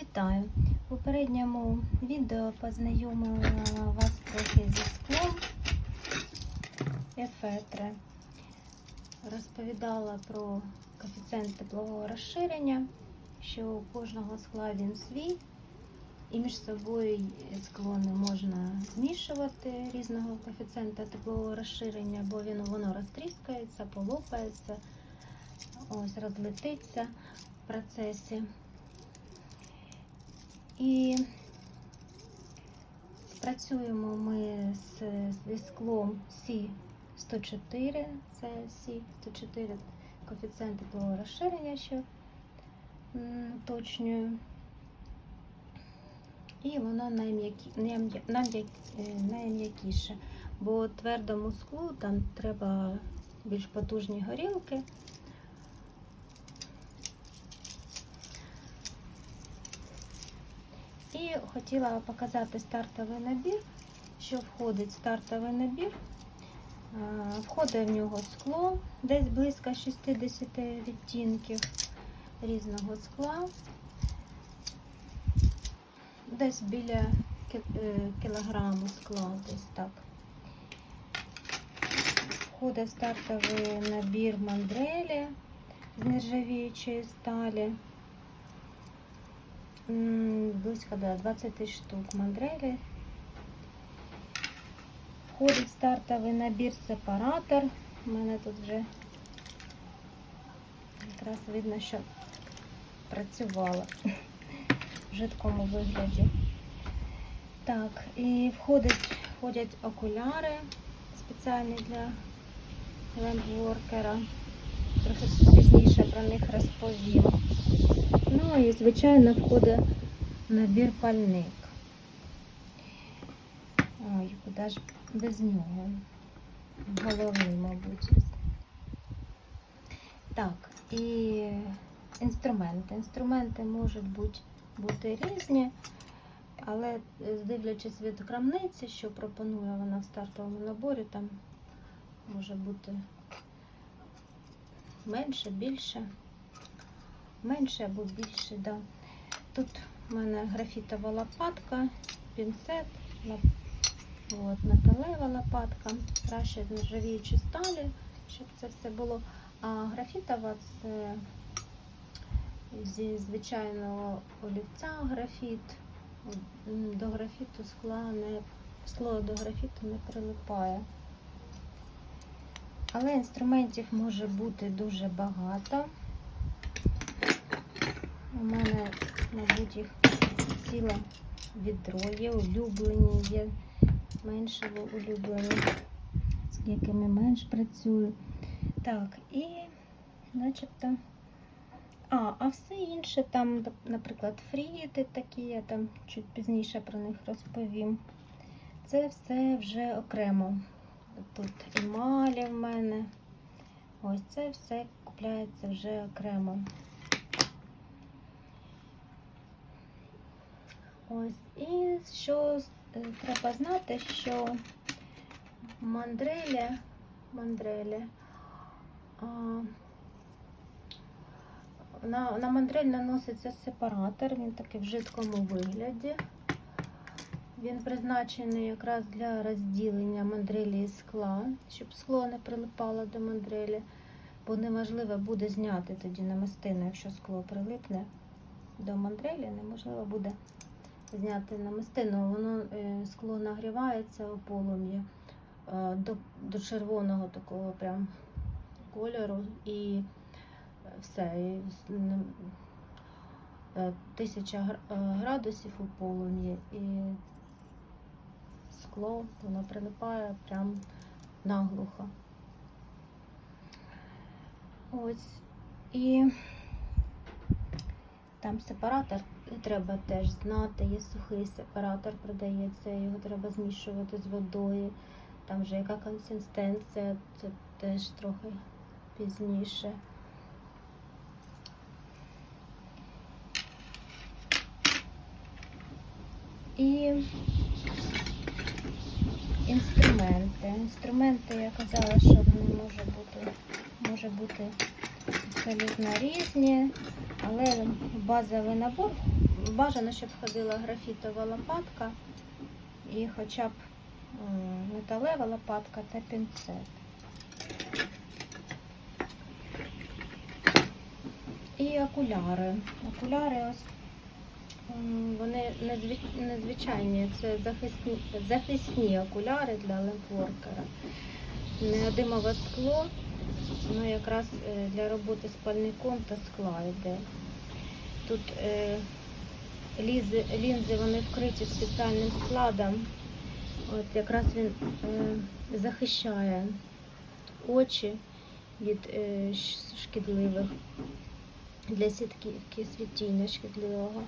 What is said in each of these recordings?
Вітаю! У попередньому відео познайомила вас трохи зі склом Ефетри. Розповідала про коефіцієнт теплового розширення, що у кожного скла він свій, і між собою скло не можна змішувати різного коефіцієнта теплового розширення, бо він, воно розтріскається, полопається, ось розлетиться в процесі. І працюємо ми з, зі склом Сі-104, це Сі-104 коефіцієнт теплового розширення, що м, уточнюю. І воно е, найм'якіше, бо твердому склу там треба більш потужні горілки. І хотіла показати стартовий набір, що входить в стартовий набір. Входить в нього скло, десь близько 60 відтінків різного скла, десь біля е, кілограму скла, десь так. Входить стартовий набір мандрелі з нержавіючої сталі. Близько да, 20 штук мандрелі. Входить стартовий набір сепаратор. У мене тут вже якраз видно, що працювала в жидкому вигляді. Так, і входить, входять окуляри спеціальні для лембворкера. Трохи пізніше про них розповім. Ну і, звичайно, входить набір пальник. Ой, куди ж без нього? Головний, мабуть. Так, і інструменти. Інструменти можуть бути, бути різні, але дивлячись від крамниці, що пропонує вона в стартовому наборі, там може бути менше, більше менше або більше. Да. Тут у мене графітова лопатка, пінцет, лап... от, металева лопатка, краще з нержавіючої сталі, щоб це все було. А графітова це зі звичайного олівця графіт. До графіту скла не скло до графіту не прилипає. Але інструментів може бути дуже багато. У мене, мабуть, їх ціле відро. Є улюблені, є менше улюблені, з якими менш працюю. Так, і начебто. А, а все інше, там, наприклад, фріти такі, я там чуть пізніше про них розповім. Це все вже окремо. Тут емалі в мене. Ось це все купляється вже окремо. Ось, і що е, треба знати, що мандрелі, мандрелі, а, на, на мандрель наноситься сепаратор, він такий в жидкому вигляді. Він призначений якраз для розділення мандрелі і скла, щоб скло не прилипало до мандрелі, бо неможливо буде зняти тоді намистину, якщо скло прилипне до мандрелі, неможливо буде зняти намистину. Воно е, скло нагрівається у полум'ї е, до, до червоного такого прям кольору і е, все. І, тисяча градусів у полум'ї і скло воно прилипає прям наглухо. Ось і там сепаратор треба теж знати. Є сухий сепаратор, продається, його треба змішувати з водою. Там вже яка консистенція, це теж трохи пізніше. І інструменти. Інструменти я казала, що вони може бути, може бути абсолютно різні, але базовий набор бажано, щоб входила графітова лопатка і хоча б металева лопатка та пінцет. І окуляри. Окуляри ось вони незвичайні, це захисні, захисні окуляри для лемпворкера. Неодимове скло, воно якраз е, для роботи з пальником та скла йде. Тут е, лізи, лінзи вони вкриті спеціальним складом. От якраз він е, захищає очі від шкідливих для сітківки світіння шкідливого.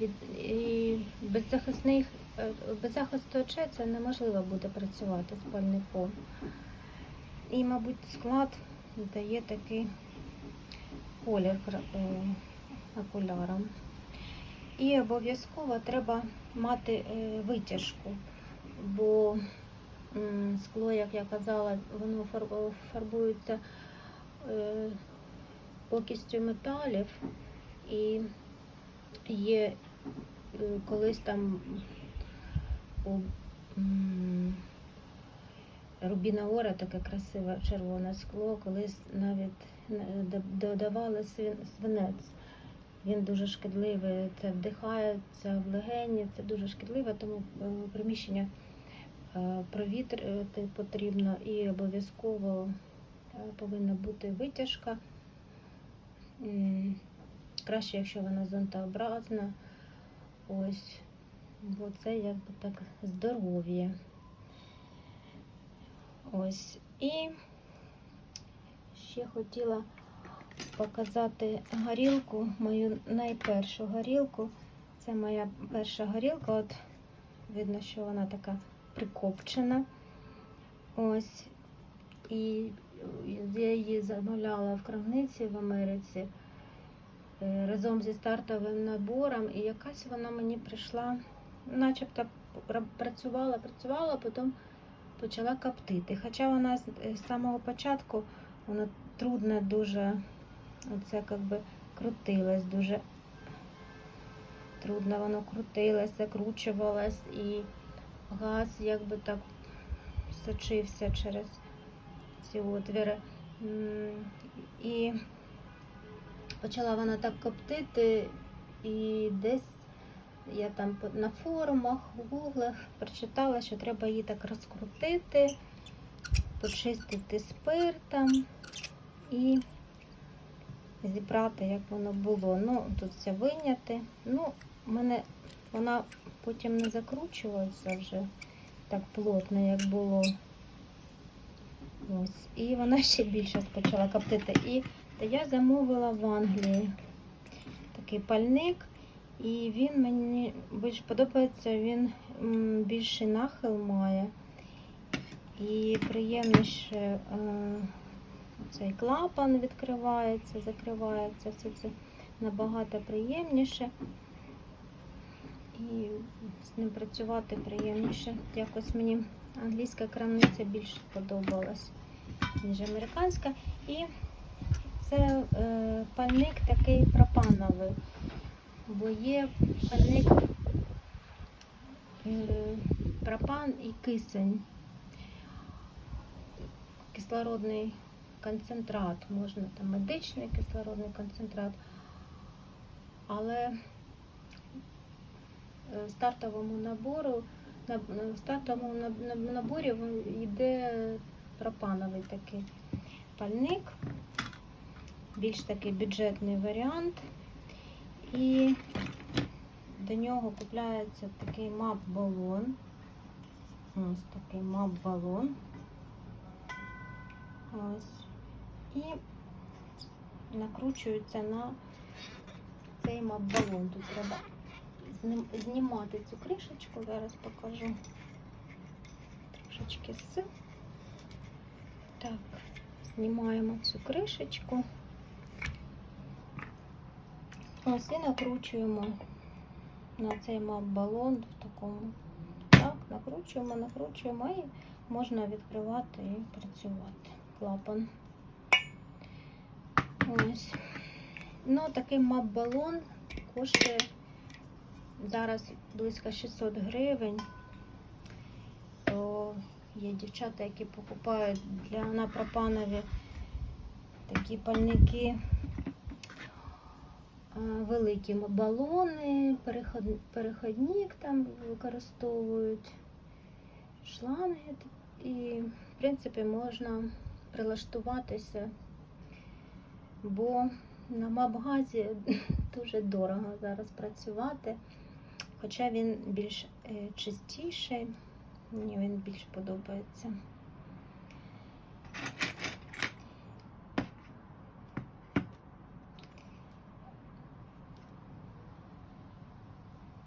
Від, і без, захисних, без захисту очей це неможливо буде працювати з пальником. І, мабуть, склад дає такий колір е, окулярам. І обов'язково треба мати е, витяжку, бо скло, як я казала, воно фарбується е, окістю металів і є колись там у Рубіна таке красиве червоне скло, колись навіть е, додавали свинець. Він дуже шкідливий, це вдихається в легені, це дуже шкідливо, тому е, приміщення е, провітрити потрібно і обов'язково повинна бути витяжка. Краще, якщо вона зонтообразна. Ось, бо це якби так здоров'я. Ось. І ще хотіла показати горілку, мою найпершу горілку. Це моя перша горілка. От видно, що вона така прикопчена. Ось. І я її замовляла в крамниці в Америці е, разом зі стартовим набором, і якась вона мені прийшла, начебто пр- працювала, працювала, потім почала коптити. Хоча вона з е, самого початку вона трудно дуже, оце якби крутилась дуже трудно воно крутилось, закручувалось і газ якби так сочився через ці отвіри. І почала вона так коптити, і десь я там на форумах, в гуглах прочитала, що треба її так розкрутити, почистити спиртом і зібрати, як воно було. Ну, тут все виняти. Ну, мене вона потім не закручувалася вже так плотно, як було. Ось. І вона ще більше почала коптити. І я замовила в Англії такий пальник. І він мені більш подобається, він більший нахил має. І приємніше е, цей клапан відкривається, закривається, все це набагато приємніше. І з ним працювати приємніше. Якось мені англійська крамниця більш сподобалась, ніж американська. І це е, пальник такий пропановий, бо є пальник е, пропан і кисень. Кислородний концентрат, можна там медичний кислородний концентрат, але е, стартовому набору в стартовому наб- наб- наборі йде пропановий такий пальник, більш такий бюджетний варіант. І до нього купляється такий мап-балон. Ось такий мап-балон. Ось. І накручується на цей мап-балон. Тут треба знімати цю кришечку, зараз покажу трошечки з. Так, знімаємо цю кришечку. Ось і накручуємо на цей мап-балон в такому. Так, накручуємо, накручуємо і можна відкривати і працювати. Клапан. Ось. Ну, такий мап-балон коштує зараз близько 600 гривень. То є дівчата, які покупають для на пропанові такі пальники. Е, Великі балони, переход- переходник там використовують, шланги. І, в принципі, можна прилаштуватися, бо на мабгазі дуже дорого зараз працювати. Хоча він більш е, чистіший, мені він більш подобається.